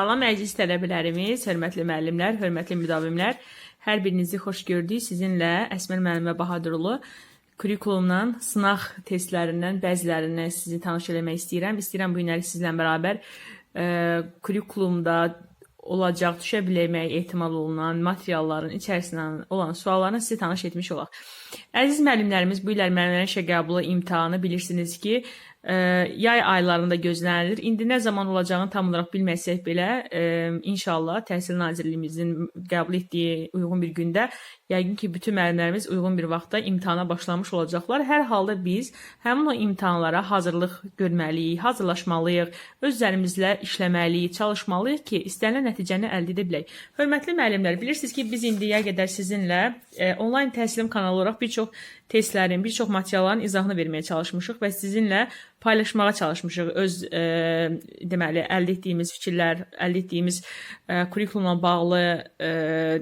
Salam əziz tələbələrimiz, hörmətli müəllimlər, hörmətli müdavimlər. Hər birinizi xoş gördük. Sizinlə Əsmər müəllimə Bahadırlı kurikulumdan sınaq testlərindən bəzilərini sizi tanış eləmək istəyirəm. İstəyirəm bu günləri sizlə bərabər e, kurikulumda olacaq, düşə bilmək ehtimal olunan materialların içərisindən olan suallarla sizi tanış etmiş olaq. Əziz müəllimlərimiz, bu illər müəllimlərin işə imtahanı bilirsiniz ki, yay aylarında gözlənilir. İndi nə zaman olacağını tam olaraq bilməsək belə, inşallah Təhsil Nazirliyimizin qəbul etdiyi uyğun bir gündə yəqin ki, bütün müəllimlərimiz uyğun bir vaxtda imtahana başlamış olacaqlar. Hər halda biz həmin o imtahanlara hazırlıq görməliyik, hazırlaşmalıyıq, özlərimizlə işləməliyik, çalışmalıyıq ki, istənilən nəticəni əldə edə bilək. Hörmətli müəllimlər, bilirsiniz ki, biz indiyə qədər sizinlə e, onlayn təhsilim kanalı olaraq bir çox testlərin, bir çox materialların izahını verməyə çalışmışıq və sizinlə paylaşmağa çalışmışıq. Öz e, deməli əldə etdiyimiz fikirlər, əldə etdiyimiz e, kurikulumla bağlı e,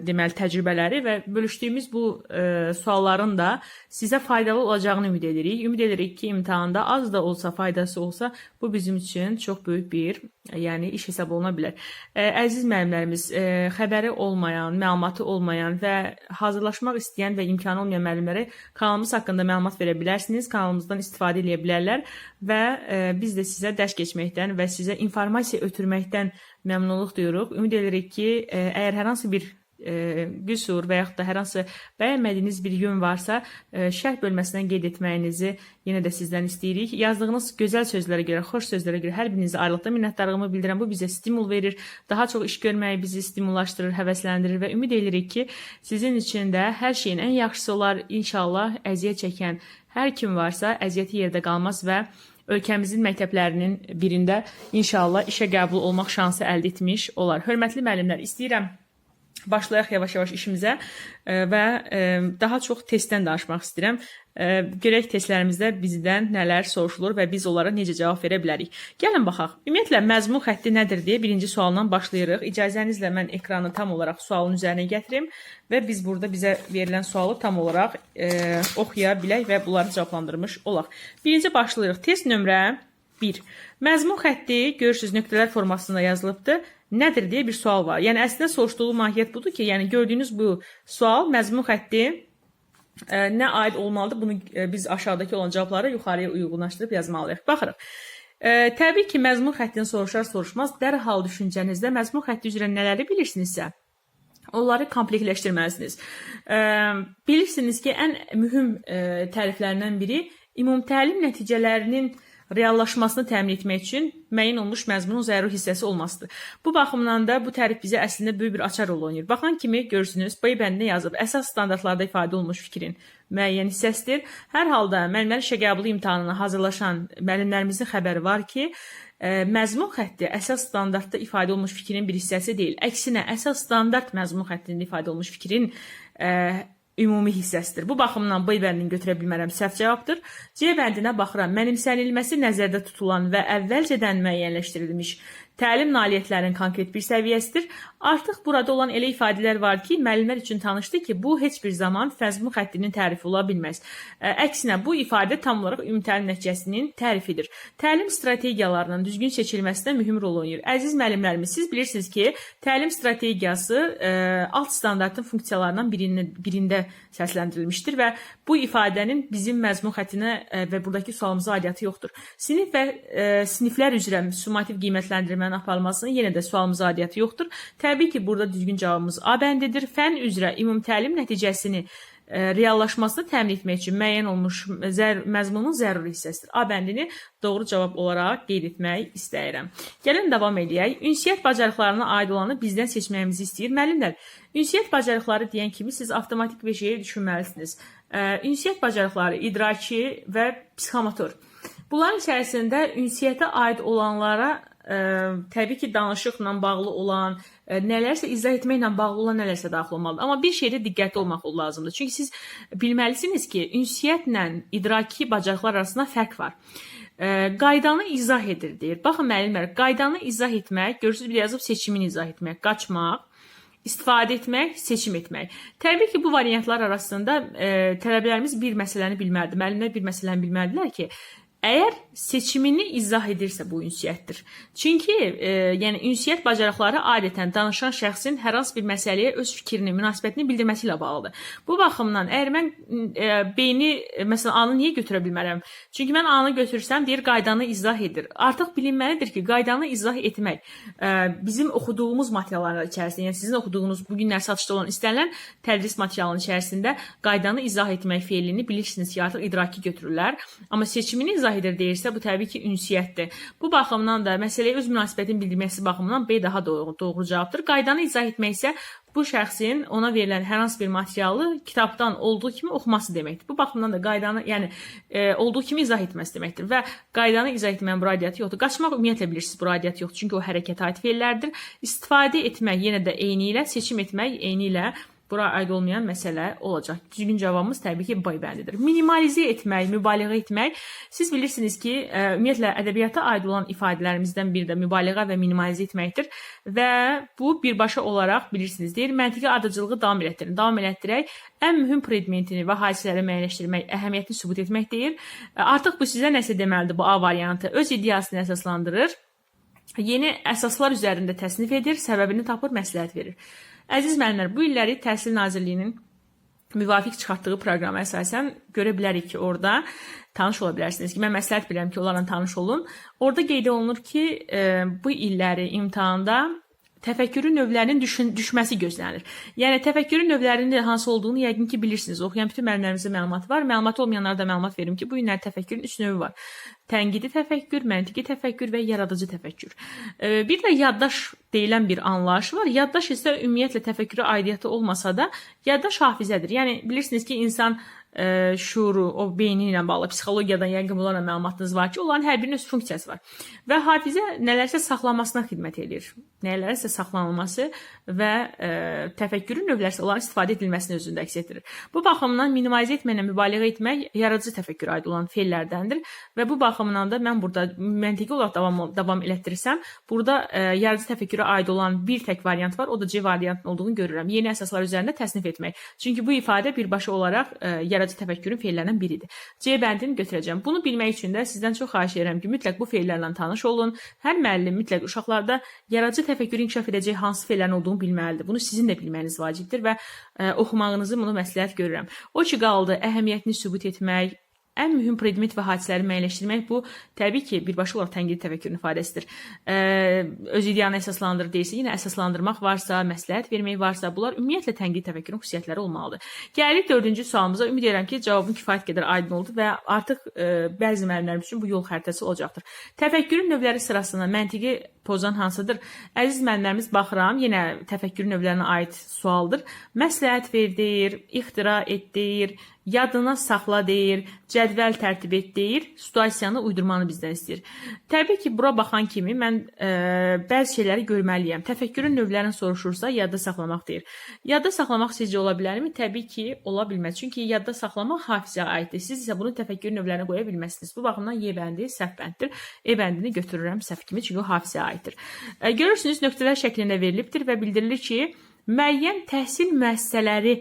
deməli təcrübələri və bölüşdüyümüz bu e, sualların da sizə faydalı olacağını ümid edirik. Ümid edirik ki, imtahanda az da olsa faydası olsa bu bizim üçün çox böyük bir yəni iş hesab oluna bilər. E, əziz müəllimlərimiz, e, xəbəri olmayan, məlumatı olmayan və hazırlaşmaq istəyən və imkanı olmayan müəllimlərə kanalımız haqqında məlumat verə bilərsiniz. Kanalımızdan istifadə edə bilərlər və e, biz də sizə dərs keçməkdən və sizə informasiya ötürməkdən məmnunluq duyuruq. Ümid edirik ki, əgər hər hansı bir e, qüsur və yaxud da hər hansı bəyənmədiyiniz bir yön varsa, e, şərh bölməsindən qeyd etməyinizi yenə də sizdən istəyirik. Yazdığınız gözəl sözlərə görə, xoş sözlərə görə hər birinizə ayrılıqda minnətdarlığımı bildirirəm. Bu bizə stimul verir, daha çox iş görməyi bizi stimullaşdırır, həvəsləndirir və ümid edirik ki, sizin üçün də hər şeyin ən yaxşısı olar. İnşallah əziyyət çəkən hər kim varsa, əziyyəti yerdə qalmaz və ölkəmizin məktəblərinin birində inşallah işə qəbul olmaq şansı əldə etmiş olar. Hörmətli müəllimlər, istəyirəm başlayaq yavaş-yavaş işimizə e, və e, daha çox testdən danışmaq istəyirəm. E, Görək testlərimizdə bizdən nələr soruşulur və biz onlara necə cavab verə bilərik. Gəlin baxaq. Ümumiyyətlə məzmun xətti nədir deyə birinci sualdan başlayırıq. İcazənizlə mən ekranı tam olaraq sualın üzərinə gətirim və biz burada bizə verilən sualı tam olaraq e, oxuya bilək və bunları cavablandırmış olaq. Birinci başlayırıq. Test nömrə 1. Məzmun xətti görürsüz nöqtələr formasında yazılıbdır nədir deyə bir sual var. Yəni əslində soruşduğu mahiyyət budur ki, yəni gördüyünüz bu sual məzmun xətti ə, nə aid olmalıdır? Bunu ə, biz aşağıdakı olan cavabları yuxarıya uyğunlaşdırıb yazmalıyıq. Baxırıq. Ə, təbii ki, məzmun xəttini soruşar soruşmaz dərhal düşüncənizdə məzmun xətti üzrə nələri bilirsinizsə, onları komplektləşdirməlisiniz. Ə, bilirsiniz ki, ən mühüm ə, təriflərindən biri ümumi təlim nəticələrinin reallaşmasını təmin etmək üçün müəyyən olmuş məzmunun zəruri hissəsi olmasıdır. Bu baxımdan da bu tərif bizə əslində böyük bir açar rol oynayır. Baxan kimi görürsünüz, B bəndində yazıb əsas standartlarda ifadə olunmuş fikrin müəyyən hissəsidir. Hər halda müəllimlər işə qəbulu imtahanına hazırlaşan müəllimlərimizin xəbəri var ki, ə, məzmun xətti əsas standartda ifadə olunmuş fikrin bir hissəsi deyil. Əksinə, əsas standart məzmun xəttində ifadə olunmuş fikrin ə, ümumi hissəsidir. Bu baxımdan B bəndini götürə bilmərəm, səhv cavabdır. C bəndinə baxıram. Mənimsənilməsi nəzərdə tutulan və əvvəlcədən müəyyənləşdirilmiş təlim nailiyyətlərinin konkret bir səviyyəsidir. Artıq burada olan elə ifadələr var ki, müəllimlər üçün tanışdır ki, bu heç bir zaman məzmun xəttinin tərifi ola bilməz. Əksinə, bu ifadə tam olaraq ümumi təlim nəticəsinin tərifidir. Təlim strategiyalarının düzgün seçilməsində mühüm rol oynayır. Əziz müəllimlərimiz, siz bilirsiniz ki, təlim strategiyası alt standartın funksiyalarından birində, birində səsləndirilmişdir və bu ifadənin bizim məzmun xəttinə ə, və buradakı sualımıza aidiyyatı yoxdur. Sinif və ə, siniflər üzrə summativ qiymətləndirmənin aparılmasının yenə də sualımıza aidiyyatı yoxdur. Təbii ki, burada düzgün cavabımız A bəndidir. Fənn üzrə ümumi təlim nəticəsini ə, reallaşmasını təmin etmək üçün müəyyən olmuş zər məzmunun zəruri hissəsidir. A bəndini doğru cavab olaraq qeyd etmək istəyirəm. Gəlin davam edək. Ünsiyyət bacarıqlarına aid olanı bizdən seçməyimizi istəyir. Müəllimlər, ünsiyyət bacarıqları deyən kimi siz avtomatik şeyi düşünməlisiniz. Ə, Ünsiyyət bacarıqları idraki və psixomotor. Bunların içərisində ünsiyyətə aid olanlara ə, təbii ki, danışıqla bağlı olan, ə, nələrsə izah etməklə bağlı olan nələrsə daxil olmalıdır. Amma bir şeydə diqqətli olmaq lazımdır. Çünki siz bilməlisiniz ki, ünsiyyətlə idraki bacarıqlar arasında fərq var. Ə, qaydanı izah edir deyir. Baxın müəllimlər, qaydanı izah etmək, görürsüz bir yazıb seçimini izah etmək, qaçmaq, istifadə etmək, seçim etmək. Təbii ki, bu variantlar arasında e, tələbələrimiz bir məsələni bilməlidir. Müəllimlər bir məsələni bilməlidirlər ki, əgər seçimini izah edirsə bu ünsiyyətdir. Çünki e, yəni ünsiyyət bacarıqları adətən danışan şəxsin hər hansı bir məsələyə öz fikrini, münasibətini bildirməsi ilə bağlıdır. Bu baxımdan əgər mən e, beyni məsələn A-nı niyə götürə bilmərəm? Çünki mən A-nı götürsəm deyir qaydanı izah edir. Artıq bilinməlidir ki, qaydanı izah etmək e, bizim oxuduğumuz materialların içərisində, yəni sizin oxuduğunuz bu günlər satışda olan istənilən tədris materialının içərisində qaydanı izah etmək feilini bilirsiniz ki, artıq idraki götürürlər. Amma seçimini izah edir deyirsə isə bu təbii ki, ünsiyyətdir. Bu baxımdan da məsələyə öz münasibətini bildirməsi baxımından B daha doğru, doğru cavabdır. Qaydanı izah etmək isə bu şəxsin ona verilən hər hansı bir materialı kitabdan olduğu kimi oxuması deməkdir. Bu baxımdan da qaydanı, yəni e, olduğu kimi izah etməsi deməkdir və qaydanı izah etməyən bu radiyyatı yoxdur. Qaçmaq ümumiyyətlə bilirsiniz bu radiyyat yoxdur, çünki o hərəkətə aid feillərdir. İstifadə etmək yenə də eyni ilə, seçim etmək eyni ilə bura aid olmayan məsələ olacaq. Düzgün cavabımız təbii ki, B bəndidir. Minimalizə etmək, mübaliğə etmək. Siz bilirsiniz ki, ə, ümumiyyətlə ədəbiyyata aid olan ifadələrimizdən biri də mübaliğə və minimalizə etməkdir və bu birbaşa olaraq bilirsiniz, deyir, məntiqi ardıcılığı davam elətdirin. Davam elətdirək ən mühüm predmetini və hadisələri müəyyənləşdirmək, əhəmiyyətini sübut etmək deyir. Artıq bu sizə nəsə deməlidir bu A variantı. Öz iddiasını əsaslandırır. Yeni əsaslar üzərində təsnif edir, səbəbini tapır, məsləhət verir. Əziz müəllimlər, bu illəri Təhsil Nazirliyinin müvafiq çıxartdığı proqrama əsasən görə bilərik ki, orada tanış ola bilərsiniz ki, mən məsləhət bilirəm ki, onlarla tanış olun. Orada qeyd olunur ki, e, bu illəri imtahanda təfəkkürün növlərinin düşün, düşməsi gözlənilir. Yəni təfəkkürün növlərinin hansı olduğunu yəqin ki bilirsiniz. Oxuyan bütün müəllimlərimizə məlumat var. Məlumat olmayanlara da məlumat verim ki, bu günlər təfəkkürün üç növü var. Tənqidi təfəkkür, məntiqi təfəkkür və yaradıcı təfəkkür. Bir də yaddaş deyilən bir anlayış var. Yaddaş isə ümumiyyətlə təfəkkürə aidiyyəti olmasa da, yaddaş hafizədir. Yəni bilirsiniz ki, insan ə, şuuru, o beyni ilə bağlı psixologiyadan yəqin bunlarla məlumatınız var ki, onların hər birinin öz funksiyası var. Və hafizə nələrsə saxlanmasına xidmət edir. Nələrsə saxlanılması və ə, təfəkkürün növlərsə onların istifadə edilməsini özündə əks etdirir. Bu baxımdan minimalizə etməklə mübaliğə etmək yaradıcı təfəkkürə aid olan feillərdəndir və bu baxımdan da mən burada məntiqi olaraq davam davam elətdirsəm, burada ə, yaradıcı təfəkkürə aid olan bir tək variant var, o da C variantının olduğunu görürəm. Yeni əsaslar üzərində təsnif etmək. Çünki bu ifadə birbaşa olaraq ə, yaradıcı təfəkkürün feillərindən biridir. C bəndini götürəcəm. Bunu bilmək üçün də sizdən çox xahiş edirəm ki, mütləq bu feillərlə tanış olun. Hər müəllim mütləq uşaqlarda yaradıcı təfəkkürü inkişaf edəcək hansı feillərin olduğunu bilməlidir. Bunu sizin də bilməyiniz vacibdir və ə, oxumağınızı bunu məsləhət görürəm. O ki qaldı əhəmiyyətini sübut etmək, ən mühüm predmet və hadisələri müəyyənləşdirmək bu təbii ki, birbaşa olaraq tənqidi təfəkkürün ifadəsidir. Öz ideyanı əsaslandırır deyirsə, yenə əsaslandırmaq varsa, məsləhət vermək varsa, bunlar ümumiyyətlə tənqidi təfəkkürün xüsusiyyətləri olmalıdır. Gəlirik 4-cü sualımıza. Ümid edirəm ki, cavabım kifayət qədər aydın oldu və artıq bəzi müəllimlər üçün bu yol xəritəsi olacaqdır. Təfəkkürün növləri sırasında məntiqi pozan hansıdır? Əziz müəllimlərimiz baxıram, yenə təfəkkürün növlərinə aid sualdır. Məsləhət ver deyir, ixtira et deyir, yadına saxla deyir, cədvəl tərtib et deyir, situasiyanı uydurmanı bizdən istəyir. Təbii ki, bura baxan kimi mən ə, bəzi şeyləri görməliyəm. Təfəkkürün növlərini soruşursa, yadda saxlamaq deyir. Yadda saxlamaq sizcə ola bilərmi? Təbii ki, ola bilməz. Çünki yadda saxlamaq hafizəyə aiddir. Siz isə bunu təfəkkürün növlərinə qoya bilməzsiniz. Bu baxımdan Y bəndi səhv bənddir. E bəndini götürürəm səhv kimi, çünki o hafizəyə aiddir. Ə, görürsünüz, nöqtələr şəklində verilibdir və bildirilir ki, müəyyən təhsil müəssisələri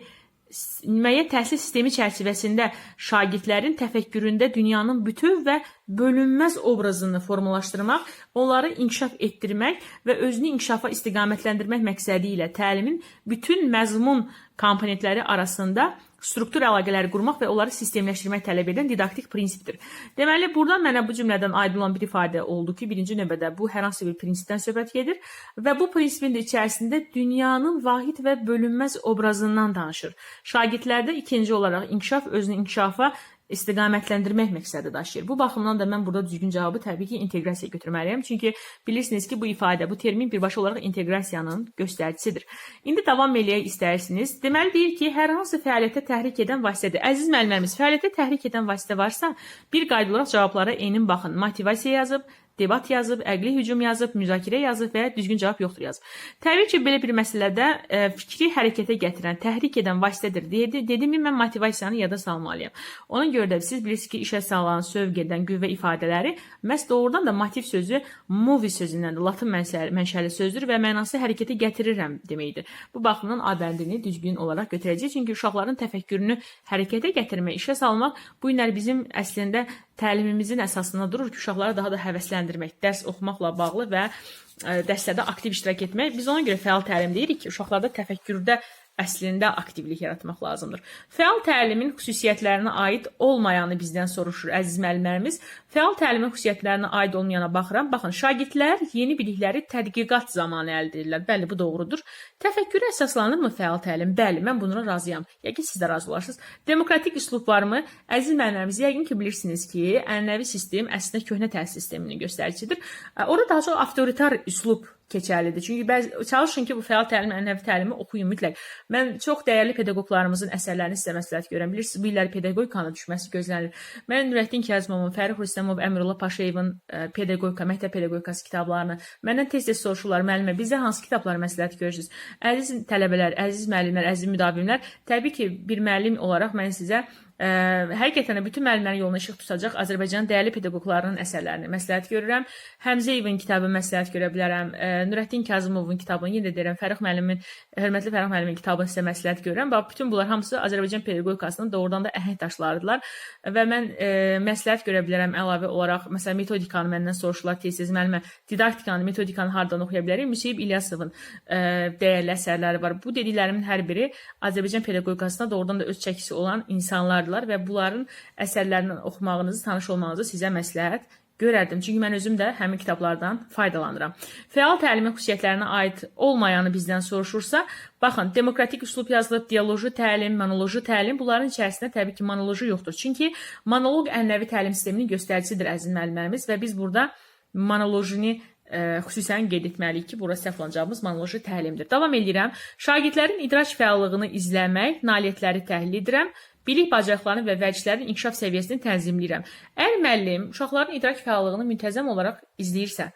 müəyyən təhsil sistemi çərçivəsində şagirdlərin təfəkküründə dünyanın bütöv və bölünməz obrazını formalaşdırmaq, onları inkişaf etdirmək və özünü inkişafa istiqamətləndirmək məqsədi ilə təlimin bütün məzmun komponentləri arasında struktur əlaqələri qurmaq və onları sistemləşdirmək tələb edən didaktik prinsipdir. Deməli, burada mənə bu cümlədən aydın olan bir ifadə oldu ki, birinci növbədə bu hər hansı bir prinsipdən söhbət gedir və bu prinsipin də içərisində dünyanın vahid və bölünməz obrazından danışır. Şagirdlərdə ikinci olaraq inkişaf özünü inkişafa istiqamətləndirmək məqsədi daşıyır. Bu baxımdan da mən burada düzgün cavabı təbii ki, inteqrasiya götürməliyəm. Çünki bilirsiniz ki, bu ifadə, bu termin birbaşa olaraq inteqrasiyanın göstəricisidir. İndi davam eləyək istəyirsiniz. Deməli deyir ki, hər hansı fəaliyyətə təhrik edən vasitədir. Əziz müəllimlərimiz, fəaliyyətə təhrik edən vasitə varsa, bir qayda olaraq cavablara enin baxın. Motivasiya yazıb, debat yazıb, əqli hücum yazıb, müzakirə yazıb və düzgün cavab yoxdur yazıb. Təbii ki, belə bir məsələdə ə, fikri hərəkətə gətirən, təhrik edən vasitədir. Dedi, dedimmi mən motivasiyanı yada salmalıyam. Ona görə də siz bilirsiniz ki, işə salan, sövq edən qüvvə ifadələri məhz doğrudan da motiv sözü movi sözündəndir. Latın mənşəli sözdür və mənası hərəkətə gətirirəm deməkdir. Bu baxımdan A bəndini düzgün olaraq götürəcəyik. Çünki uşaqların təfəkkürünü hərəkətə gətirmək, işə salmaq bu günlər bizim əslində təlimimizin əsasında durur ki, uşaqları daha da həvəsləndirmək, dərs oxumaqla bağlı və ə, dərslərdə aktiv iştirak etmək. Biz ona görə fəal təlim deyirik ki, uşaqlarda təfəkkürdə əslində aktivlik yaratmaq lazımdır. Fəal təlimin xüsusiyyətlərinə aid olmayanı bizdən soruşur əziz müəllimlərimiz. Fəal təlimin xüsusiyyətlərinə aid olmayana baxıram. Baxın, şagirdlər yeni bilikləri tədqiqat zamanı əldə edirlər. Bəli, bu doğrudur. Təfəkkürə əsaslanırmı fəal təlim? Bəli, mən buna razıyam. Yəqin siz də razı olarsınız. Demokratik üslublarımı əziz müəllimlərimiz yəqin ki bilirsiniz ki, ənənəvi sistem əslində köhnə təhsil sisteminin göstəricisidir. Orada daha çox avtoritar üslub keçərlidir. Çünki bəzi çalışın ki, bu fəal təlim, ənənəvi təlimi oxuyun mütləq. Mən çox dəyərli pedaqoqlarımızın əsərlərini sizə məsləhət görürəm. Bilirsiniz, bu illər pedaqogikanın düşməsi gözlənilir. Mən Nurəddin Kazımovun, Fərix Rüstəmov, Əmrullah Paşayevin ə, pedaqogika, məktəb pedaqogikası kitablarını məndən tez-tez soruşurlar, müəllimə, bizə hansı kitabları məsləhət görürsüz? Əziz tələbələr, əziz müəllimlər, əziz müdavimlər, təbii ki, bir müəllim olaraq mən sizə Ə, həqiqətən də bütün müəllimlərin yoluna işıq tutacaq Azərbaycanın dəyərli pedaqoqlarının əsərlərini məsləhət görürəm. Həmzəyevin kitabını məsləhət görə bilərəm. Ə, Nurəddin Kazımovun kitabını yenə də deyirəm. Fərix müəllimin, hörmətli Fərix müəllimin kitabını sizə məsləhət görürəm. Bax bütün bunlar hamısı Azərbaycan pedaqogikasının doğrudan da əhəng daşlarıdırlar və mən ə, məsləhət görə bilərəm əlavə olaraq məsələn metodikanı məndən soruşurlar tez-tez müəllimə didaktikanı, metodikanı hardan oxuya bilərik? Müseyib İlyasovun ə, dəyərli əsərləri var. Bu dediklərimin hər biri Azərbaycan pedaqogikasına doğrudan da öz çəkisi olan insanlar yazardılar və bunların əsərlərindən oxumağınızı, tanış olmağınızı sizə məsləhət görərdim. Çünki mən özüm də həmin kitablardan faydalanıram. Fəal təlimin xüsusiyyətlərinə aid olmayanı bizdən soruşursa, baxın, demokratik üslub yazılıb, dialoji təlim, monoloji təlim, bunların içərisində təbii ki, monoloji yoxdur. Çünki monoloq ənənəvi təlim sisteminin göstəricisidir əziz müəllimlərimiz və biz burada monolojini ə, xüsusən qeyd etməliyik ki, bura səhvlanacağımız monoloji təlimdir. Davam edirəm. Şagirdlərin idrak fəallığını izləmək, nailiyyətləri təhlil edirəm. Bilik bacarıqlarını və vərdişlərin inkişaf səviyyəsini tənzimləyirəm. Əgər müəllim uşaqların idrak fəallığını müntəzəm olaraq izləyirsə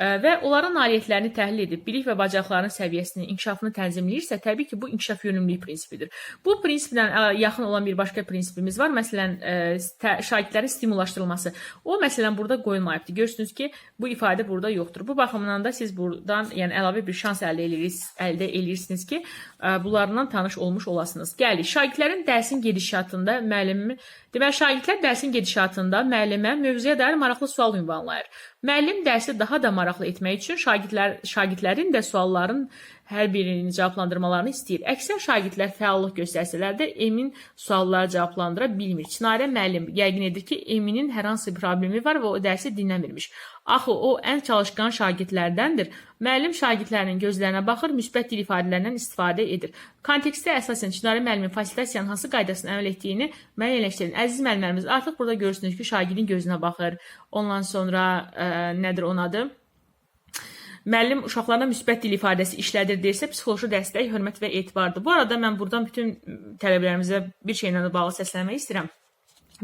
və onların nailiyyətlərini təhlil edib, bilik və bacarıqlarının səviyyəsini, inkişafını tənzimləyirsə, təbii ki, bu inkişaf yönümlülük prinsipidir. Bu prinsiplə yaxın olan bir başqa prinsipimiz var. Məsələn, şagirdlərin stimullaşdırılması. O məsələn burada qoyulmayıbdır. Görürsünüz ki, bu ifadə burada yoxdur. Bu baxımdan da siz buradan, yəni əlavə bir şans əldə edirsiniz, əldə edirsiniz ki, ə, bunlardan tanış olmuş olasınız. Gəlir. Şagirdlərin dərsin gedişatında müəllimi Deməli, şagirdlər dərsin gedişatında müəllimə mövzuya dair maraqlı sual ünvanlayır. Müəllim dərsi daha da maraqlı etmək üçün şagirdlər şagirdlərin də sualların hər birini cavablandırmalarını istəyir. Əksər şagirdlər fəallıq göstərsələr də Emin sualları cavablandıra bilmir. Çinarə müəllim yəqin edir ki, Eminin hər hansı problemi var və o dərsi dinləmirmiş. Axı o ən çalışqan şagirdlərdəndir. Müəllim şagirdlərinin gözlərinə baxır, müsbət dil ifadələrindən istifadə edir. Kontekstə əsasən Çinarə müəllimin fasilitasiyanın hansı qaydasını əməl etdiyini müəyyənləşdirin. Əziz müəllimlərimiz, artıq burada görürsünüz ki, şagirdin gözünə baxır. Ondan sonra ə, nədir onun adı? Müəllim uşaqlarına müsbət dil ifadəsi işlədir deyirsə, psixoloji dəstək, hörmət və etibardır. Bu arada mən buradan bütün tələbələrimizə bir şeylə bağlı səslənmək istəyirəm.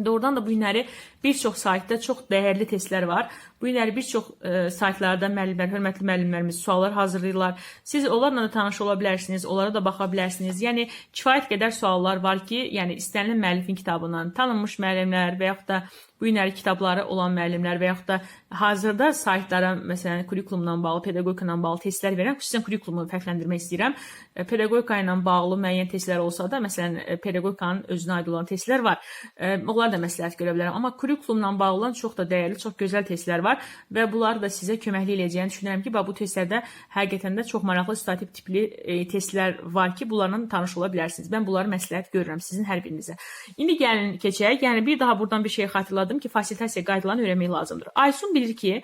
Doğrudan da bu günləri bir çox saytda çox dəyərli testlər var. Bu günləri bir çox e, saytlarda müəllimlər, hörmətli müəllimlərimiz suallar hazırlayırlar. Siz onlarla da tanış ola bilərsiniz, onlara da baxa bilərsiniz. Yəni kifayət qədər suallar var ki, yəni istənilən müəllifin kitabından tanınmış müəllimlər və yaxud da bu günləri kitabları olan müəllimlər və yaxud da hazırda saytlara, məsələn, kurikulumla bağlı, pedaqogika ilə bağlı testlər verən, xüsusən kurikulumu fərqləndirmək istəyirəm. E, Pedaqogika ilə bağlı müəyyən testlər olsa da, məsələn, e, pedagogikanın özünə aid olan testlər var. E, Onları da məsləhət görə bilərəm. Amma kurikulumla bağlı olan çox da dəyərli, çox gözəl testlər var və bunlar da sizə köməklik eləyəcəyini düşünürəm ki, bu testlərdə həqiqətən də çox maraqlı stativ tipli e, testlər var ki, bunlarla tanış ola bilərsiniz. Mən bunları məsləhət görürəm sizin hər birinizə. İndi gəlin keçək. Yəni bir daha buradan bir şey xatırladım ki, fasilitasiya qaydalarını öyrənmək lazımdır. Aysun bilir ki,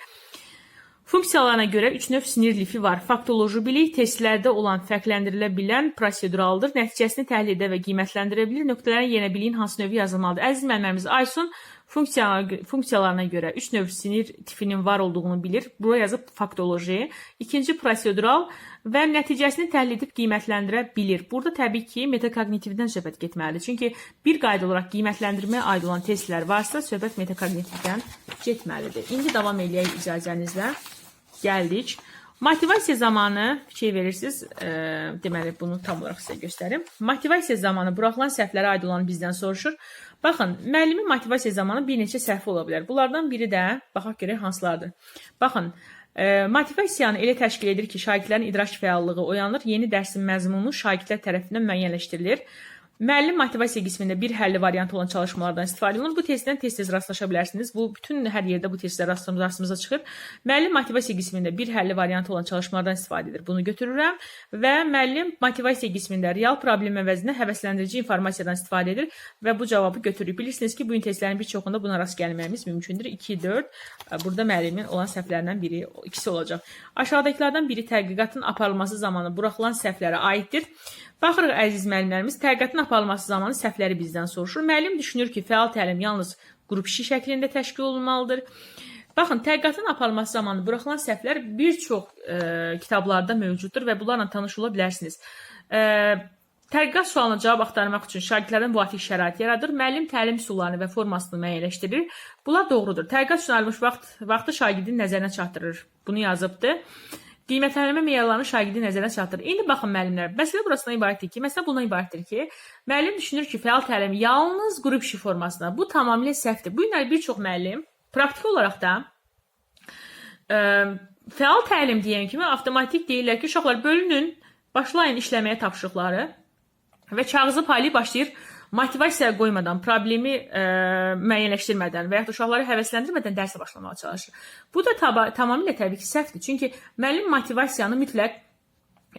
Funksiyalarına görə 3 növ sinir lifi var. Faktoloji bilik testlərdə olan fərqləndirilə bilən proseduraldır. Nəticəsini təhlil edə və qiymətləndirə bilir. Nöqtələrin yenə biliyin hansı növü yazılmalıdır. Əziz müəllimlərimiz Aysun funksiyalarına, funksiyalarına görə 3 növ sinir tipinin var olduğunu bilir. Bura yazıb faktoloji. İkinci prosedural və nəticəsini təhlil edib qiymətləndirə bilir. Burada təbii ki, metakognitivdən söhbət getməlidir. Çünki bir qayda olaraq qiymətləndirməyə aid olan testlər varsa, söhbət metakognitivdən getməlidir. İndi davam eləyək icazənizlə. Gəldik. Motivasiya zamanı fikir verirsiniz. E, deməli bunu tam olaraq sizə göstərim. Motivasiya zamanı buraxılan səhvlərə aid olan bizdən soruşur. Baxın, müəllimin motivasiya zamanı bir neçə səhvi ola bilər. Bunlardan biri də baxaq görək hansılardır. Baxın, e, motivasiyanı elə təşkil edir ki, şagirdlərin idrak fəallığı oyanır, yeni dərsin məzmunu şagirdlər tərəfindən müəyyənləşdirilir. Müəllim motivasiya qismində bir həlli variantı olan çalışmalardan istifadə olunur. Bu testdən tez-tez rastlaşa bilərsiniz. Bu bütün hər yerdə bu testlər rastlamız rastımıza çıxır. Müəllim motivasiya qismində bir həlli variantı olan çalışmalardan istifadə edir. Bunu götürürəm və müəllim motivasiya qismində real problem əvəzinə həvəsləndirici informasiyadan istifadə edir və bu cavabı götürür. Bilirsiniz ki, bu gün testlərin bir çoxunda buna rast gəlməyimiz mümkündür. 2 4 burada müəllimin olan səhvlərindən biri ikisi olacaq. Aşağıdakılardan biri tədqiqatın aparılması zamanı buraxılan səhvlərə aiddir. Baxırıq əziz müəllimlərimiz, tədqiqatın aparılması zamanı səhvləri bizdən soruşur. Müəllim düşünür ki, fəal təlim yalnız qrup işi şəklində təşkil olunmalıdır. Baxın, tədqiqatın aparılması zamanı buraxılan səhvlər bir çox e, kitablarda mövcuddur və bunlarla tanış ola bilərsiniz. E, Tədqiqat sualına cavab axtarmaq üçün şagirdlərin müvafiq şərait yaradır, müəllim təlim üsullarını və formasını müəyyənləşdirir. Bunlar doğrudur. Tədqiqat üçün ayrılmış vaxt vaxtı şagirdin nəzərinə çatdırır. Bunu yazıbdı. Qiymətləndirmə meyarlarını şagirdin nəzərinə çatdırır. İndi baxın müəllimlər, məsələ burasından ibarətdir ki, məsələ bundan ibarətdir ki, müəllim düşünür ki, fəal təlim yalnız qrup işi formasında. Bu tamamilə səhvdir. Bu günlər bir çox müəllim praktiki olaraq da ə, fəal təlim deyən kimi avtomatik deyirlər ki, uşaqlar bölünün, başlayın işləməyə tapşırıqları və kağızı paylayıb başlayır motivasiya qoymadan, problemi ə, müəyyənləşdirmədən və ya uşaqları həvəsləndirmədən dərsə başlamağa çalışır. Bu da taba, tamamilə təbii ki, səhvdir. Çünki müəllim motivasiyanı mütləq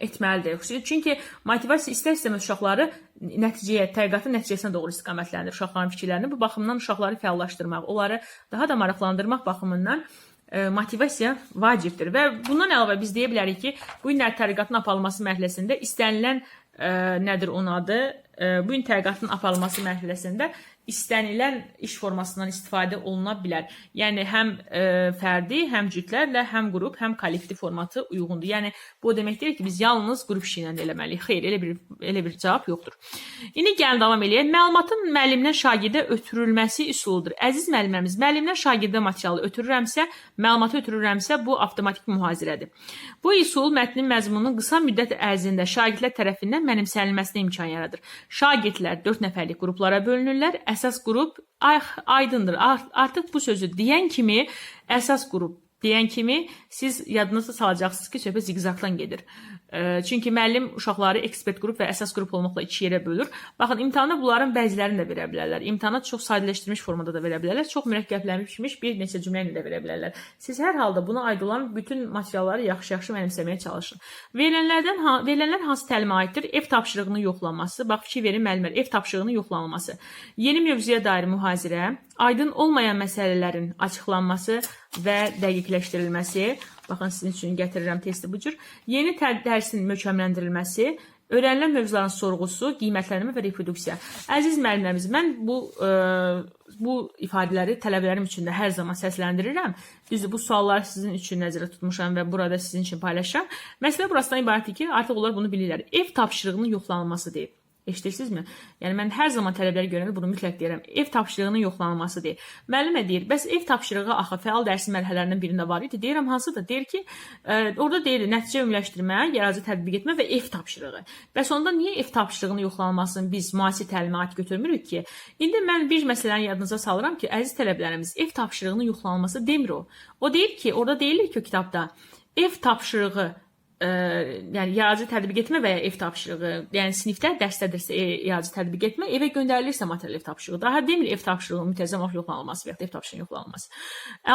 etməlidir. Çünki motivasiya istər-istəməz uşaqları nəticəyə, tədqiqatın nəticəsinə doğru istiqamətləndirir uşaqların fikirlərini. Bu baxımdan uşaqları fəallaşdırmaq, onları daha da maraqlandırmaq baxımından e, motivasiya vacibdir və bundan əlavə biz deyə bilərik ki, bu günlər tədqiqatın aparılması mərhələsində istənilən ə, nədir onun adı? Ə, bu gün tədqiqatın aparılması mərhələsində istənilən iş formasından istifadə oluna bilər. Yəni həm ə, fərdi, həm cütlərlə, həm qrup, həm kollektiv formatı uyğundur. Yəni bu o demək deyil ki, biz yalnız qrup işi ilə eləməliyik. Xeyr, elə bir elə bir cavab yoxdur. İndi gəlin davam eləyək. Məlumatın müəllimdən şagirdə ötürülməsi üsuludur. Əziz müəllimlərimiz, müəllimdən şagirdə materialı ötürürəmsə, məlumatı ötürürəmsə, bu avtomatik mühazirədir. Bu üsul mətnin məzmununun qısa müddət ərzində şagirdlər tərəfindən mənimsənilməsinə imkan yaradır. Şagirdlər 4 nəfərlik qruplara bölünürlər. Əsas qrup ay, aydındır. Art- Artıq bu sözü deyən kimi əsas qrup deyən kimi siz yadınızda salacaqsınız ki, söhbət ziqzaqdan gedir. E, Çünki müəllim uşaqları ekspert qrup və əsas qrup olmaqla iki yerə bölür. Baxın, imtahanda bunların bəzilərini də verə bilərlər. İmtahana çox sadələşdirilmiş formada da verə bilərlər, çox mürəkkəblənmiş bir neçə cümlə ilə də verə bilərlər. Siz hər halda buna aid olan bütün materialları yaxşı-yaxşı mənimsəməyə çalışın. Verilənlərdən ha- verilənlər hansı təlimə aiddir? Ev tapşırığının yoxlanması, bax fikir verin müəllimlər, ev tapşırığının yoxlanılması, yeni mövzuya dair mühazirə, aydın olmayan məsələlərin açıqlanması və dəqiqləşdirilməsi. Baxın sizin üçün gətirirəm testi bu cür. Yeni dərsin möhkəmləndirilməsi, öyrənilən mövzuların sorğusu, qiymətləndirmə və reproduksiya. Əziz müəllimlərimiz, mən bu ə, bu ifadələri tələbələrim üçün də hər zaman səsləndirirəm. Düzdür, bu sualları sizin üçün nəzərdə tutmuşam və burada sizin üçün paylaşıram. Məsələ burasından ibarətdir ki, artıq onlar bunu bilirlər. Ev tapşırığının yoxlanılması deyib. Eşidirsinizmi? Yəni mən hər zaman tələbələrə görəndə bunu mütləq deyirəm. Ev tapşırığının yoxlanılması deyir. Müəllimə deyir, bəs ev tapşırığı axı fəal dərsin mərhələlərindən birində var idi. Deyirəm hansıdır? Deyir ki, ə, orada deyir nəticə ümumiləşdirmə, yaradıcı tətbiq etmə və ev tapşırığı. Bəs onda niyə ev tapşırığının yoxlanılmasını biz müasir təlimə aid götürmürük ki? İndi mən bir məsələni yadınıza salıram ki, əziz tələbələrimiz, ev tapşırığının yoxlanılması demir o. O deyir ki, orada deyilir ki, kitabda ev tapşırığı ə, yəni yaradıcı tətbiq etmə və ya ev tapşırığı, yəni sinifdə dərsdədirsə e, yaradıcı tətbiq etmə, evə göndərilirsə material ev tapşırığı. Daha demir ev tapşırığının müntəzəm olaraq yoxlanılması və ya ev tapşırığının yoxlanılması.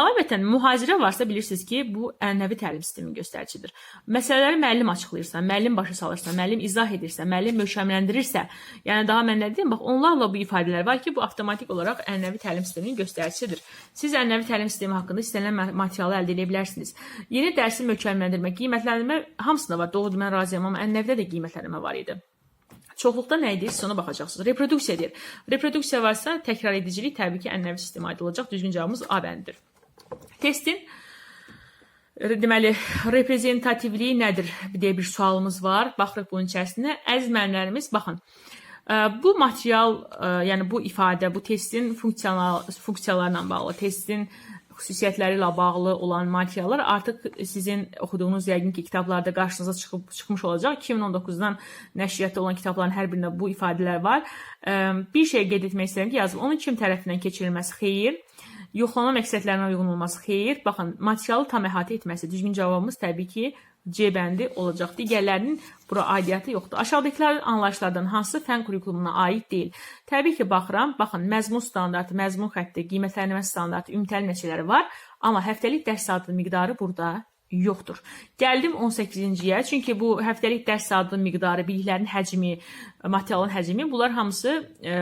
Əlavətən mühazirə varsa bilirsiniz ki, bu ənənəvi təlim sisteminin göstəricidir. Məsələləri müəllim açıqlayırsa, müəllim başa salırsa, müəllim izah edirsə, müəllim möhkəmləndirirsə, yəni daha mən nə deyim, bax onlarla bu ifadələr var ki, bu avtomatik olaraq ənənəvi təlim sisteminin göstəricisidir. Siz ənənəvi təlim sistemi haqqında istənilən ma- materialı əldə edə bilərsiniz. Yeni dərsi möhkəmləndirmə, qiymətləndirmə hamısında var. Doğrudur, mən razıyam, amma ənənəvidə də qiymətləndirmə var idi. Çoxluqda nə edir? Siz ona baxacaqsınız. Reproduksiya edir. Reproduksiya varsa təkrar edicilik təbii ki, ənənəvi sistemə aid olacaq. Düzgün cavabımız A bəndidir. Testin deməli reprezentativliyi nədir deyə bir sualımız var. Baxırıq bunun içərisinə. Əziz müəllimlərimiz, baxın. Ə, Bu material, ə, yəni bu ifadə, bu testin funksional funksiyalarla bağlı, testin xüsusiyyətləri ilə bağlı olan materiallar artıq sizin oxuduğunuz yəqin ki, kitablarda qarşınıza çıxıb çıxmış olacaq. 2019-dan nəşriyyatda olan kitabların hər birində bu ifadələr var. Bir şey qeyd etmək istəyirəm ki, yazılıb. Onun kim tərəfindən keçirilməsi xeyir. Yoxlama məqsədlərinə uyğun olması xeyir. Baxın, materialı tam əhatə etməsi. Düzgün cavabımız təbii ki, C bəndi olacaq. Digərlərinin bura aidiyyəti yoxdur. Aşağıdakılar anlayışlardan hansı fən kurikulumuna aid deyil? Təbii ki, baxıram. Baxın, məzmun standartı, məzmun xətti, qiymətləndirmə standartı, ümumtəlim nəticələri var, amma həftəlik dərs saatı miqdarı burada yoxdur. Gəldim 18-ciyə, çünki bu həftəlik dərs saatının miqdarı, biliklərin həcmi, materialın həcmi, bunlar hamısı e,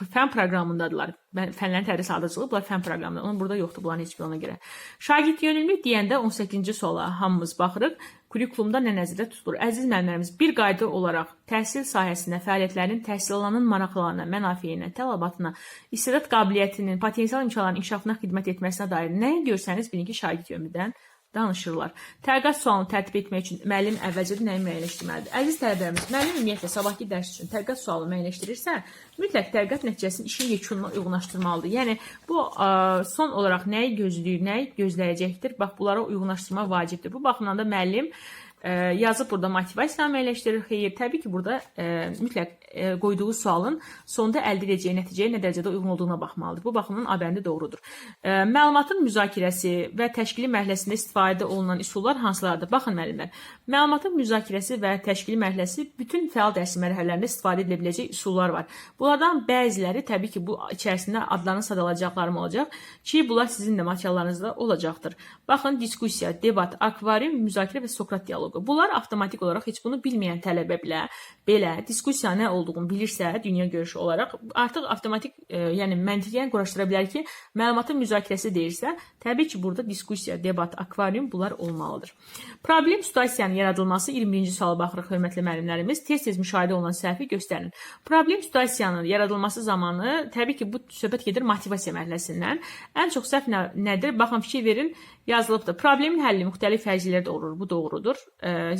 fən proqramındadılar. Fənlərin tədris adıcılığı bunlar fən proqramında. Onun burada yoxdur bunların heç biri ona görə. Şagird yönümlü deyəndə 18-ci suala hamımız baxırıq. Kurikulumda nə nəzərdə tutulur? Əziz müəllimlərimiz, bir qayda olaraq təhsil sahəsində fəaliyyətlərin təhsil alanın maraqlarına, mənafeyinə, tələbatına, istedad qabiliyyətinin, potensial imkanların inkişafına xidmət etməsinə dair nəyi görsəniz bilin ki, şagird yönümlüdən danışırlar. Təlqat sualını tərtib etmək üçün müəllim əvvəlcədən nəyi müəyyənləşdirməlidir? Əziz tələbələrimiz, müəllim ümumiyyətlə sabahki dərs üçün təlqat sualını müəyyənləşdirirsə, mütləq təlqat nəticəsini işin yekununa uyğunlaşdırmalıdır. Yəni bu ə, son olaraq nəyi gözləyir, nəyi gözləyəcəkdir? Bax bunlara uyğunlaşdırma vacibdir. Bu baxımdan da müəllim ə, yazıb burada motivasiyanı müəyyənləşdirir. Xeyr, təbii ki, burada ə, mütləq ə, qoyduğu sualın sonda əldə edəcəyi nəticəyə nə dərəcədə uyğun olduğuna baxmalıdır. Bu baxımdan A bəndi doğrudur. Ə, məlumatın müzakirəsi və təşkili mərhələsində istifadə olunan üsullar hansılardır? Baxın müəllimlər. Məlumatın müzakirəsi və təşkili mərhələsi bütün fəal dərsi mərhələlərində istifadə edilə biləcək üsullar var. Bunlardan bəziləri təbii ki, bu içərisində adlarını sadalayacaqlarım olacaq ki, bunlar sizin də materiallarınızda olacaqdır. Baxın, diskussiya, debat, akvarium, müzakirə və Sokrat dialoqu. Bunlar avtomatik olaraq heç bunu bilməyən tələbə bilə belə diskussiya nə olduğunu bilirsə, dünya görüşü olaraq artıq avtomatik, e, yəni məntiqən quraşdıra bilər ki, məlumatın müzakirəsi deyirsə, təbii ki, burada diskussiya, debat, akvarium bunlar olmalıdır. Problem situasiyanın yaradılması 21-ci suala baxırıq hörmətli müəllimlərimiz. Tez-tez müşahidə olunan səhvi göstərin. Problem situasiyanın yaradılması zamanı təbii ki, bu söhbət gedir motivasiya mərhələsindən. Ən çox səhv nə, nədir? Baxın fikir verin, yazılıbdır. Problemin həlli müxtəlif fərziyyələrdə olur. Bu doğrudur.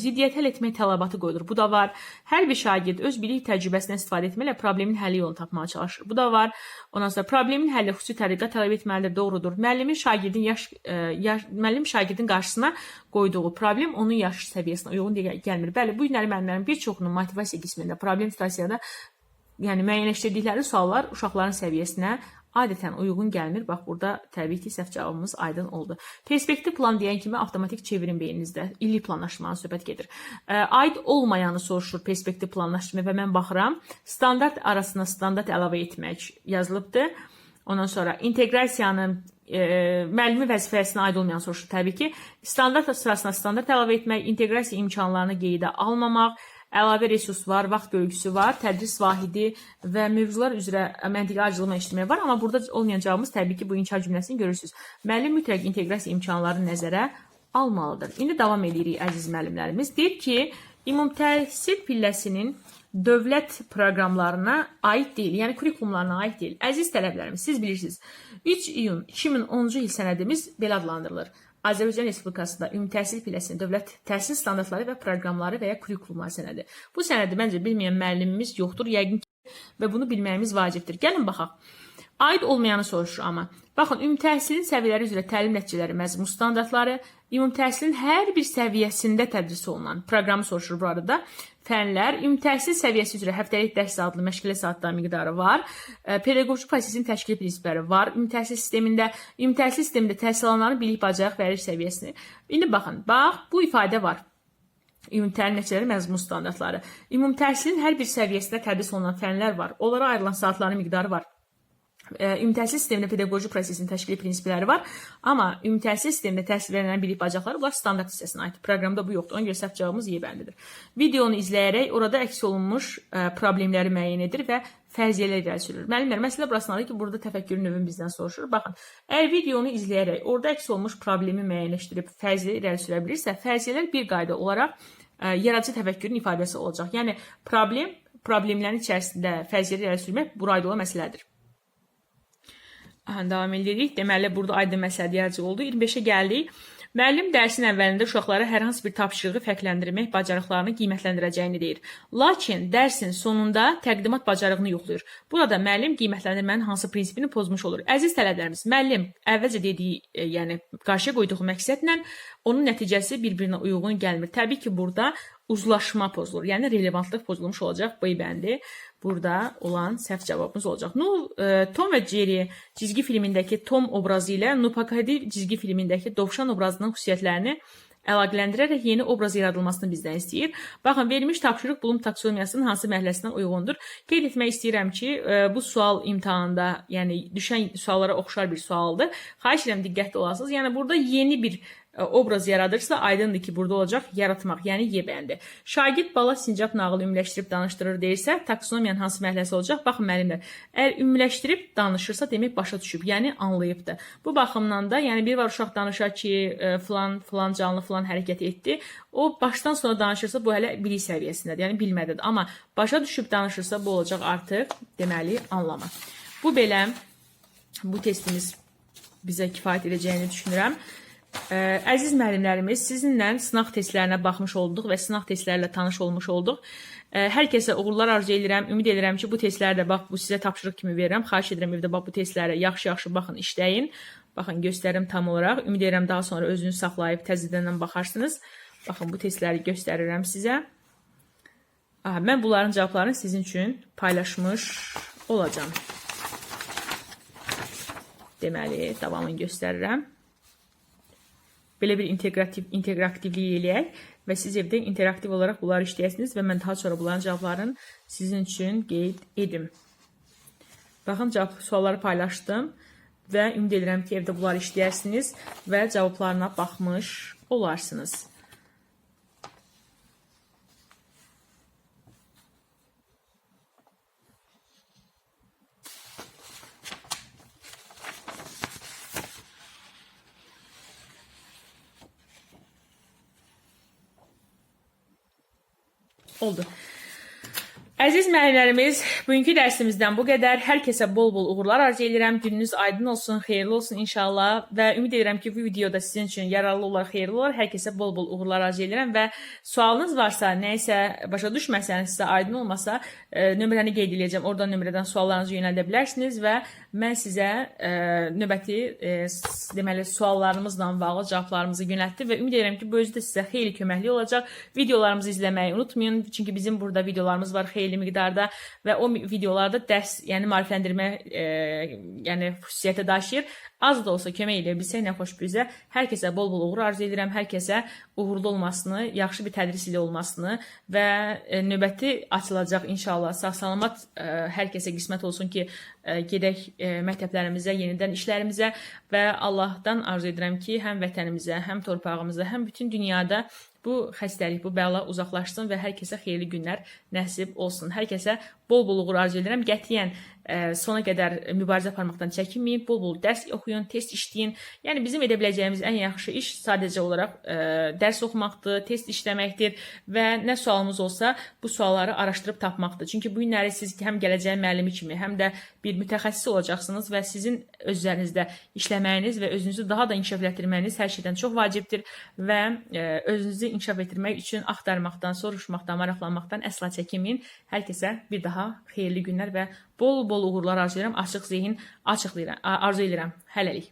Ziddiyyət həll etmək tələbatı qoyulur. Bu da var. Hər bir şagird öz bilik təcrübəsindən istifadə etməklə problemin həlli yolunu tapmağa çalışır. Bu da var. Ondan sonra problemin həlli xüsusi təriqət tələb etməlidir. Doğrudur. Müəllimin şagirdin yaş, e, yaş müəllim şagirdin qarşısına qoyduğu problem onun yaş səviyyəsinə uyğun gəlmir. Bəli, bu günləri müəllimlərin bir çoxunun motivasiya qismində problem situasiyada yəni müəyyənləşdirdikləri suallar uşaqların səviyyəsinə adətən uyğun gəlmir. Bax burada təbii ki, səhv cavabımız aydın oldu. Perspektiv plan deyən kimi avtomatik çevirin beyninizdə. İllik planlaşmanı söhbət gedir. Aid olmayanı soruşur perspektiv planlaşma və mən baxıram. Standart arasına standart əlavə etmək yazılıbdı. Ondan sonra inteqrasiyanın e, müəllimi vəzifəsinə aid olmayan soruşur təbii ki. Standart sırasına standart əlavə etmək, inteqrasiya imkanlarını qeydə almamaq, əlavə resurs var, vaxt bölgüsü var, tədris vahidi və mövzular üzrə məntiqi acılıq işləmək var, amma burada olmayan cavabımız təbii ki, bu inkar cümləsini görürsüz. Müəllim mütləq inteqrasiya imkanlarını nəzərə almalıdır. İndi davam edirik əziz müəllimlərimiz. Deyir ki, ümum təhsil pilləsinin dövlət proqramlarına aid deyil, yəni kurikulumlarına aid deyil. Əziz tələbələrimiz, siz bilirsiniz, 3 iyun 2010-cu il sənədimiz belə adlandırılır. Azərbaycan Respublikasında ümumi təhsil pilləsinin dövlət təhsil standartları və proqramları və ya kurikulumlar sənədi. Bu sənədi məncə bilməyən müəllimimiz yoxdur, yəqin ki, və bunu bilməyimiz vacibdir. Gəlin baxaq. Aid olmayanı soruşur amma. Baxın, ümumi təhsilin səviyyələri üzrə təlim nəticələri, məzmun standartları, ümumi təhsilin hər bir səviyyəsində tədris olunan proqramı soruşur bu arada. Fənlər, ümumi təhsil səviyyəsi üzrə həftəlik dərs adlı məşğələ saatları miqdarı var. E, Pedaqoji prosesin təşkil prinsipləri var. Ümumi təhsil sistemində, ümumi təhsil sistemində təhsil alanların bilik, bacarıq və ərik səviyyəsini. İndi baxın, bax, bu ifadə var. Ümumi təlim nəticələri, məzmun standartları. Ümumi təhsilin hər bir səviyyəsində tədris olunan fənlər var. Onlara ayrılan saatların miqdarı var ümumi təhsil sistemində pedaqoji prosesin təşkili prinsipləri var, amma ümumi təhsil sistemində təhsil verilən bilik bacarıqları bunlar standart hissəsinə aiddir. Proqramda bu yoxdur. Ona görə səhv cavabımız Y bəndidir. Videonu izləyərək orada əks olunmuş ə, problemləri müəyyən edir və fərziyyələr irəli sürür. Müəllimlər, məsələ burasındadır ki, burada təfəkkürün növün bizdən soruşur. Baxın, əgər videonu izləyərək orada əks olmuş problemi müəyyənləşdirib fərziyyələr irəli sürə bilirsə, fərziyyələr bir qayda olaraq ə, yaradıcı təfəkkürün ifadəsi olacaq. Yəni problem problemlərin içərisində fərziyyələri irəli sürmək burayda olan məsələdir. Aha, davam edirik. Deməli, burada aydın məsələ yazıq oldu. 25-ə gəldik. Müəllim dərsin əvvəlində uşaqlara hər hansı bir tapşırığı fərqləndirmək bacarıqlarını qiymətləndirəcəyini deyir. Lakin dərsin sonunda təqdimat bacarığını yoxlayır. Burada müəllim qiymətləndirmənin hansı prinsipini pozmuş olur. Əziz tələbələrimiz, müəllim əvvəlcə dediyi, e, yəni qarşıya qoyduğu məqsədlə onun nəticəsi bir-birinə uyğun gəlmir. Təbii ki, burada uzlaşma pozulur. Yəni relevantlıq pozulmuş olacaq bu bəndi. Burada olan səhv cavabımız olacaq. Nu, e, Tom və Jerry cizgi filmindəki Tom obrazı ilə Nupakadi cizgi filmindəki Dovşan obrazının xüsusiyyətlərini əlaqələndirərək yeni obraz yaradılmasını bizdən istəyir. Baxın, verilmiş tapşırıq bulum taksonomiyasının hansı mərhələsinə uyğundur? Qeyd etmək istəyirəm ki, e, bu sual imtahanda, yəni düşən suallara oxşar bir sualdır. Xahiş edirəm diqqətli olasınız. Yəni burada yeni bir obraz yaradırsa aydındır ki, burada olacaq yaratmaq, yəni yebəndi. Şagird bala sincab nağılı ümumiləşdirib danışdırır deyirsə, taksonomiyanın hansı mərhələsi olacaq? Baxın müəllimlər, əgər ümumiləşdirib danışırsa, demək başa düşüb, yəni anlayıbdı. Bu baxımdan da, yəni bir var uşaq danışar ki, e, filan filan canlı filan hərəkət etdi. O başdan sona danışırsa bu hələ bilik səviyyəsindədir, yəni bilmədədir. Amma başa düşüb danışırsa bu olacaq artıq deməli anlama. Bu belə bu testimiz bizə kifayət edəcəyini düşünürəm. Ə, əziz müəllimlərimiz, sizinlə sınaq testlərinə baxmış olduq və sınaq testlərlə tanış olmuş olduq. Ə, Hər kəsə uğurlar arzu edirəm. Ümid edirəm ki, bu testləri də bax bu sizə tapşırıq kimi verirəm. Xahiş edirəm evdə bax bu testləri yaxşı-yaxşı baxın, işləyin. Baxın göstərim tam olaraq. Ümid edirəm daha sonra özünüz saxlayıb təzədən baxarsınız. Baxın bu testləri göstərirəm sizə. Aha, mən bunların cavablarını sizin üçün paylaşmış olacağam. Deməli, davamını göstərirəm. Belə bir integrativ interaktivlik eləyək və siz evdə interaktiv olaraq bunları işləyəsiniz və mən daha sonra bunların cavablarını sizin üçün qeyd edim. Baxın, cavab sualları paylaşdım və ümid edirəm ki, evdə bunları işləyərsiniz və cavablarına baxmış olarsınız. Oldu. Əziz müəllimlərimiz, bugünkü dərsimizdən bu qədər. Hər kəsə bol-bol uğurlar arzu edirəm. Gününüz aydın olsun, xeyirli olsun inşallah və ümid edirəm ki, bu video da sizin üçün yararlı olar, xeyirli olar. Hər kəsə bol-bol uğurlar arzu edirəm və sualınız varsa, nə isə başa düşməsənizsə, aydın olmasa, e, nömrəni qeyd edəcəm. Oradan nömrədən suallarınızı yönəldə bilərsiniz və mən sizə e, növbəti e, deməli suallarımızla bağlı cavablarımızı yönəltdim və ümid edirəm ki, bu özü də sizə xeyli köməkli olacaq. Videolarımızı izləməyi unutmayın, çünki bizim burada videolarımız var xeyli miqdarda və o videolarda dərs, yəni maarifləndirmə, e, yəni xüsusiyyəti daşıyır. Az da olsa kömək edə bilsək nə xoş bizə. Hər kəsə bol-bol uğur arzu edirəm. Hər kəsə uğurlu olmasını, yaxşı bir tədris ili olmasını və e, növbəti açılacaq inşallah sağ-salamat e, hər kəsə qismət olsun ki, gedək e, məktəblərimizə, yenidən işlərimizə və Allahdan arzu edirəm ki, həm vətənimizə, həm torpağımıza, həm bütün dünyada bu xəstəlik, bu bəla uzaqlaşsın və hər kəsə xeyirli günlər nəsib olsun. Hər kəsə bol-bol uğur arzu edirəm. Qətiyyən ə, sona qədər mübarizə aparmaqdan çəkinməyin, bol-bol dərs oxuyun, test işləyin. Yəni bizim edə biləcəyimiz ən yaxşı iş sadəcə olaraq ə, dərs oxumaqdır, test işləməkdir və nə sualımız olsa bu sualları araşdırıb tapmaqdır. Çünki bu günləri siz həm gələcəyin müəllimi kimi, həm də bir mütəxəssis olacaqsınız və sizin özlərinizdə işləməyiniz və özünüzü daha da inkişaf etdirməyiniz hər şeydən çox vacibdir və ə, özünüzü inkişaf etdirmək üçün axtarmaqdan, soruşmaqdan, maraqlanmaqdan əsla çəkinməyin. Hər kəsə bir daha xeyirli günlər və bol-bol uğurlar arzu edirəm. Açıq zehin, açıq deyirəm, arzu edirəm. Hələlik.